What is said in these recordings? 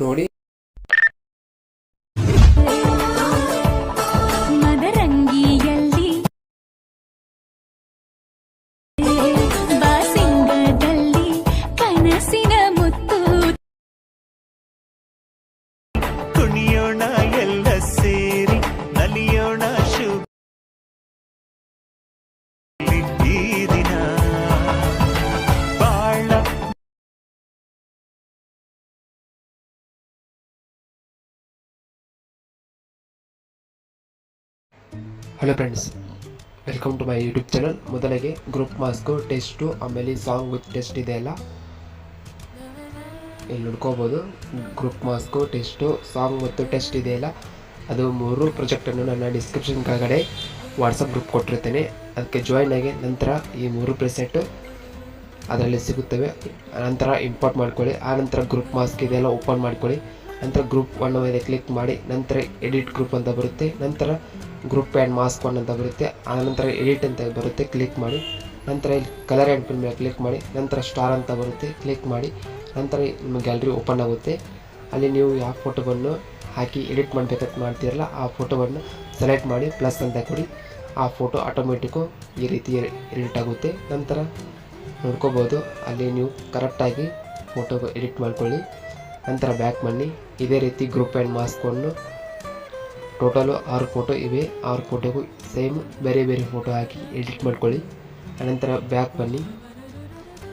ನೋಡಿ hello friends welcome to my YouTube channel ಮೊದಲಿಗೆ group mask test ಆಮೇಲೆ song with test ಇದೆ ಅಲ್ಲ? ಇಲ್ಲಿ ನೋಡ್ಕೋಬೋದು. ಗ್ರೂಪ್ ಮಾಸ್ಕು ಟೆಸ್ಟು ಸಾಂಗ್ ಮತ್ತು ಟೆಸ್ಟ್ ಇದೆಯಲ್ಲ ಅದು ಮೂರು ಪ್ರಾಜೆಕ್ಟನ್ನು ನನ್ನ ಡಿಸ್ಕ್ರಿಪ್ಷನ್ ಕೆಳಗಡೆ ವಾಟ್ಸಪ್ ಗ್ರೂಪ್ ಕೊಟ್ಟಿರ್ತೇನೆ. ಅದಕ್ಕೆ ಜಾಯ್ನ್ ಆಗಿ ನಂತರ ಈ ಮೂರು ಪ್ರೆಸೆಂಟು ಅದರಲ್ಲಿ ಸಿಗುತ್ತವೆ. ನಂತರ ಇಂಪೋರ್ಟ್ ಮಾಡ್ಕೊಳ್ಳಿ. ಆನಂತರ ಗ್ರೂಪ್ ಮಾಸ್ಕ್ ಇದೆಲ್ಲ ಓಪನ್ ಮಾಡ್ಕೊಳ್ಳಿ. ನಂತರ ಗ್ರೂಪ್ ಒನ್ ಮೇಲೆ ಕ್ಲಿಕ್ ಮಾಡಿ, ನಂತರ ಎಡಿಟ್ ಗ್ರೂಪ್ ಅಂತ ಬರುತ್ತೆ, ನಂತರ ಗ್ರೂಪ್ ಆ್ಯಂಡ್ ಮಾಸ್ಕ್ ಒನ್ ಅಂತ ಬರುತ್ತೆ, ಆ ನಂತರ ಎಡಿಟ್ ಅಂತ ಬರುತ್ತೆ ಕ್ಲಿಕ್ ಮಾಡಿ, ನಂತರ ಇಲ್ಲಿ ಕಲರ್ ಆ್ಯಂಡ್ ಪಿನ್ ಮೇಲೆ ಕ್ಲಿಕ್ ಮಾಡಿ, ನಂತರ ಸ್ಟಾರ್ ಅಂತ ಬರುತ್ತೆ ಕ್ಲಿಕ್ ಮಾಡಿ, ನಂತರ ನಿಮ್ಮ ಗ್ಯಾಲರಿ ಓಪನ್ ಆಗುತ್ತೆ. ಅಲ್ಲಿ ನೀವು ಯಾವ ಫೋಟೋವನ್ನು ಹಾಕಿ ಎಡಿಟ್ ಮಾಡಬೇಕಂತ ಮಾಡ್ತೀರಲ್ಲ, ಆ ಫೋಟೋವನ್ನು ಸೆಲೆಕ್ಟ್ ಮಾಡಿ ಪ್ಲಸ್ ಅಂತ ಕೊಡಿ, ಆ ಫೋಟೋ ಆಟೋಮೆಟಿಕ್ಕು ಈ ರೀತಿ ಎಡಿಟ್ ಆಗುತ್ತೆ. ನಂತರ ನೋಡ್ಕೋಬೋದು, ಅಲ್ಲಿ ನೀವು ಕರೆಕ್ಟಾಗಿ ಫೋಟೋ ಎಡಿಟ್ ಮಾಡ್ಕೊಳ್ಳಿ. ನಂತರ ಬ್ಯಾಕ್ ಬನ್ನಿ ಇದೇ ರೀತಿ ಗ್ರೂಪ್ ಆ್ಯಂಡ್ ಮಾಸ್ಕನ್ನು ಟೋಟಲು ಆರು ಫೋಟೋ ಇವೆ. ಆರು ಫೋಟೋಗೂ ಸೇಮ್ ಬೇರೆ ಬೇರೆ ಫೋಟೋ ಹಾಕಿ ಎಡಿಟ್ ಮಾಡ್ಕೊಳ್ಳಿ. ಅನಂತರ ಬ್ಯಾಕ್ ಬನ್ನಿ.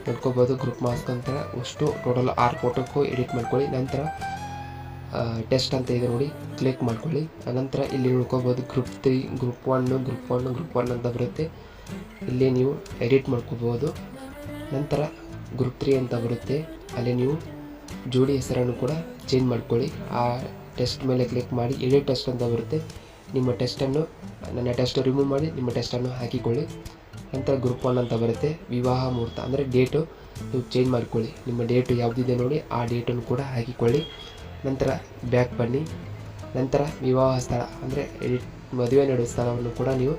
ನೋಡ್ಕೋಬೋದು ಗ್ರೂಪ್ ಮಾಸ್ಕ್ ಅಂತ. ಅಷ್ಟು ಟೋಟಲ್ ಆರು ಫೋಟೋಕ್ಕೂ ಎಡಿಟ್ ಮಾಡ್ಕೊಳ್ಳಿ. ನಂತರ ಟೆಸ್ಟ್ ಅಂತ ಇದೆ ನೋಡಿ ಕ್ಲಿಕ್ ಮಾಡ್ಕೊಳ್ಳಿ. ಅನಂತರ ಇಲ್ಲಿ ನೋಡ್ಕೋಬೋದು group three group one group one group one ಅಂತ ಬರುತ್ತೆ. ಇಲ್ಲಿ ನೀವು ಎಡಿಟ್ ಮಾಡ್ಕೋಬೋದು. ನಂತರ ಗ್ರೂಪ್ ತ್ರೀ ಅಂತ ಬರುತ್ತೆ. ಅಲ್ಲಿ ನೀವು ಜೋಡಿ ಹೆಸರನ್ನು ಕೂಡ ಚೇಂಜ್ ಮಾಡ್ಕೊಳ್ಳಿ. ಆ ಟೆಸ್ಟ್ ಮೇಲೆ ಕ್ಲಿಕ್ ಮಾಡಿ ಎಡಿಟ್ ಟೆಸ್ಟ್ ಅಂತ ಬರುತ್ತೆ. ನಿಮ್ಮ ಟೆಸ್ಟನ್ನು ನನ್ನ ಟೆಸ್ಟ್ ರಿಮೂವ್ ಮಾಡಿ, ನಿಮ್ಮ ಟೆಸ್ಟನ್ನು ಹಾಕಿಕೊಳ್ಳಿ. ನಂತರ ಗ್ರೂಪ್ ಒನ್ ಅಂತ ಬರುತ್ತೆ. ವಿವಾಹ ಮುಹೂರ್ತ, ಅಂದರೆ ಡೇಟು ನೀವು ಚೇಂಜ್ ಮಾಡಿಕೊಳ್ಳಿ. ನಿಮ್ಮ ಡೇಟು ಯಾವುದಿದೆ ನೋಡಿ, ಆ ಡೇಟನ್ನು ಕೂಡ ಹಾಕಿಕೊಳ್ಳಿ. ನಂತರ ಬ್ಯಾಕ್ ಬನ್ನಿ. ನಂತರ ವಿವಾಹ ಸ್ಥಳ, ಅಂದರೆ ಎಡಿಟ್, ಮದುವೆ ನಡೆಯುವ ಸ್ಥಳವನ್ನು ಕೂಡ ನೀವು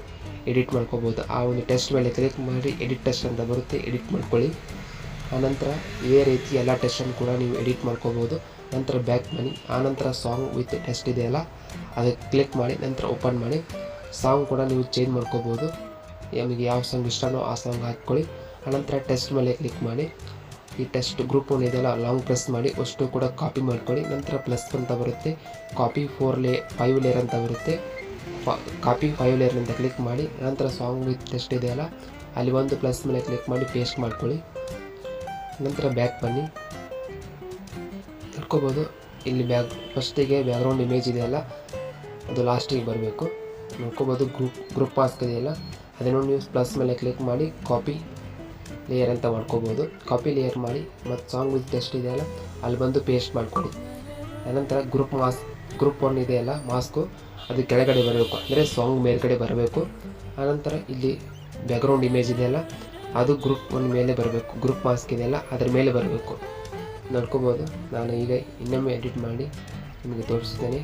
ಎಡಿಟ್ ಮಾಡ್ಕೋಬೋದು. ಆ ಒಂದು ಟೆಸ್ಟ್ ಮೇಲೆ ಕ್ಲಿಕ್ ಮಾಡಿ, ಎಡಿಟ್ ಟೆಸ್ಟ್ ಅಂತ ಬರುತ್ತೆ, ಎಡಿಟ್ ಮಾಡ್ಕೊಳ್ಳಿ. ಆನಂತರ ಇದೇ ರೀತಿ ಎಲ್ಲ ಟೆಸ್ಟನ್ನು ಕೂಡ ನೀವು ಎಡಿಟ್ ಮಾಡ್ಕೋಬೋದು. ನಂತರ ಬ್ಯಾಕ್ ಮನಿ ಆನಂತರ ಸಾಂಗ್ ವಿತ್ ಟೆಸ್ಟ್ ಇದೆಯಲ್ಲ ಅದಕ್ಕೆ ಕ್ಲಿಕ್ ಮಾಡಿ, ನಂತರ ಓಪನ್ ಮಾಡಿ. ಸಾಂಗ್ ಕೂಡ ನೀವು ಚೇಂಜ್ ಮಾಡ್ಕೋಬೋದು. ನಿಮಗೆ ಯಾವ ಸಾಂಗ್ ಇಷ್ಟನೋ ಆ ಸಾಂಗ್ ಹಾಕ್ಕೊಳ್ಳಿ. ಆನಂತರ ಟೆಸ್ಟ್ ಮೇಲೆ ಕ್ಲಿಕ್ ಮಾಡಿ. ಈ ಟೆಸ್ಟ್ ಗ್ರೂಪ್ ಒನ್ ಇದೆಯಲ್ಲ ಲಾಂಗ್ ಪ್ರೆಸ್ ಮಾಡಿ. ಅಷ್ಟು ಕೂಡ ಕಾಪಿ ಮಾಡ್ಕೊಳ್ಳಿ. ನಂತರ ಪ್ಲಸ್ ಅಂತ ಬರುತ್ತೆ. Copy four lay five layer ಅಂತ ಬರುತ್ತೆ. ಕಾಪಿ ಫೈವ್ ಲೇಯರ್ ಅಂತ ಕ್ಲಿಕ್ ಮಾಡಿ. ನಂತರ ಸಾಂಗ್ ವಿತ್ ಟೆಸ್ಟ್ ಇದೆಯಲ್ಲ ಅಲ್ಲಿ? ಒಂದು ಪ್ಲಸ್ ಮೇಲೆ ಕ್ಲಿಕ್ ಮಾಡಿ ಪೇಸ್ಟ್ ಮಾಡ್ಕೊಳ್ಳಿ. ನಂತರ ಬ್ಯಾಕ್ ಬನ್ನಿ. ತಿಳ್ಕೊಬೋದು ಇಲ್ಲಿ ಬ್ಯಾಗ್ ಫಸ್ಟಿಗೆ ಬ್ಯಾಕ್ಗ್ರೌಂಡ್ ಇಮೇಜ್ ಇದೆಯಲ್ಲ ಅದು ಲಾಸ್ಟಿಗೆ ಬರಬೇಕು. ನೋಡ್ಕೋಬೋದು ಗ್ರೂಪ್ ಗ್ರೂಪ್ ಮಾಸ್ಕ್ ಇದೆಯಲ್ಲ? ಅದನ್ನು ನೀವು ಪ್ಲಸ್ ಮೇಲೆ ಕ್ಲಿಕ್ ಮಾಡಿ ಕಾಪಿ ಲೇಯರ್ ಅಂತ ಮಾಡ್ಕೋಬೋದು. ಕಾಪಿ ಲೇಯರ್ ಮಾಡಿ, ಮತ್ತು ಸಾಂಗ್ ವಿತ್ ಟೆಸ್ಟ್ ಇದೆಯಲ್ಲ ಅಲ್ಲಿ? ಬಂದು ಪೇಸ್ಟ್ ಮಾಡ್ಕೊಳ್ಳಿ ಅನಂತರ ಗ್ರೂಪ್ ಮಾಸ್ಕ್ ಗ್ರೂಪ್ ಒನ್ ಇದೆಯಲ್ಲ ಮಾಸ್ಕು ಅದು ಕೆಳಗಡೆ ಬರಬೇಕು. ಅಂದರೆ ಸಾಂಗ್ ಮೇಲ್ಗಡೆ ಬರಬೇಕು. ಆನಂತರ ಇಲ್ಲಿ ಬ್ಯಾಕ್ಗ್ರೌಂಡ್ ಇಮೇಜ್ ಇದೆಯಲ್ಲ ಅದು ಗ್ರೂಪ್ ಒನ್ ಮೇಲೆ ಬರಬೇಕು. ಗ್ರೂಪ್ ಮಾಸ್ಕ್ ಇದೆಯಲ್ಲ, ಅದ್ರ ಮೇಲೆ ಬರಬೇಕು. ನೋಡ್ಕೋಬೋದು. ನಾನು ಈಗ ಇನ್ನೊಮ್ಮೆ ಎಡಿಟ್ ಮಾಡಿ ನಿಮಗೆ ತೋರಿಸ್ತೇನೆ.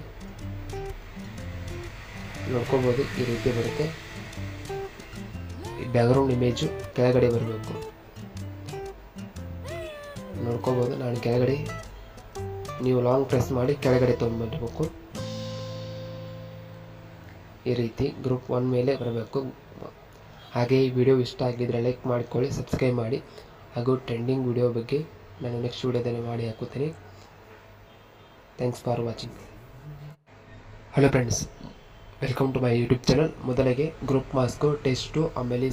ನೋಡ್ಕೋಬೋದು, ಈ ರೀತಿ ಬರುತ್ತೆ. ಬ್ಯಾಕ್ಗ್ರೌಂಡ್ ಇಮೇಜು ಕೆಳಗಡೆ ಬರಬೇಕು. ನೋಡ್ಕೋಬೋದು, ನಾನು ಕೆಳಗಡೆ, ನೀವು ಲಾಂಗ್ ಪ್ರೆಸ್ ಮಾಡಿ ಕೆಳಗಡೆ ತೊಗೊಂಡ್ಬರ್ಬೇಕು. ಈ ರೀತಿ ಗ್ರೂಪ್ ಒನ್ ಮೇಲೆ ಬರಬೇಕು. ಹಾಗೆ ಈ ವಿಡಿಯೋ ಇಷ್ಟ ಆಗಿದ್ರೆ ಲೈಕ್ ಮಾಡಿಕೊಳ್ಳಿ ಸಬ್ಸ್ಕ್ರೈಬ್ ಮಾಡಿ. ಹಾಗೂ ಟ್ರೆಂಡಿಂಗ್ ವಿಡಿಯೋ ಬಗ್ಗೆ ನಾನು ನೆಕ್ಸ್ಟ್ ವಿಡಿಯೋದಲ್ಲಿ ಮಾಡಿ ಹಾಕುತ್ತೇನೆ. Thanks for watching hello friends welcome to my YouTube channel ಮೊದಲಿಗೆ ಗ್ರೂಪ್ ಮಾಸ್ಕು ಟೆಸ್ಟು ಆಮೇಲೆ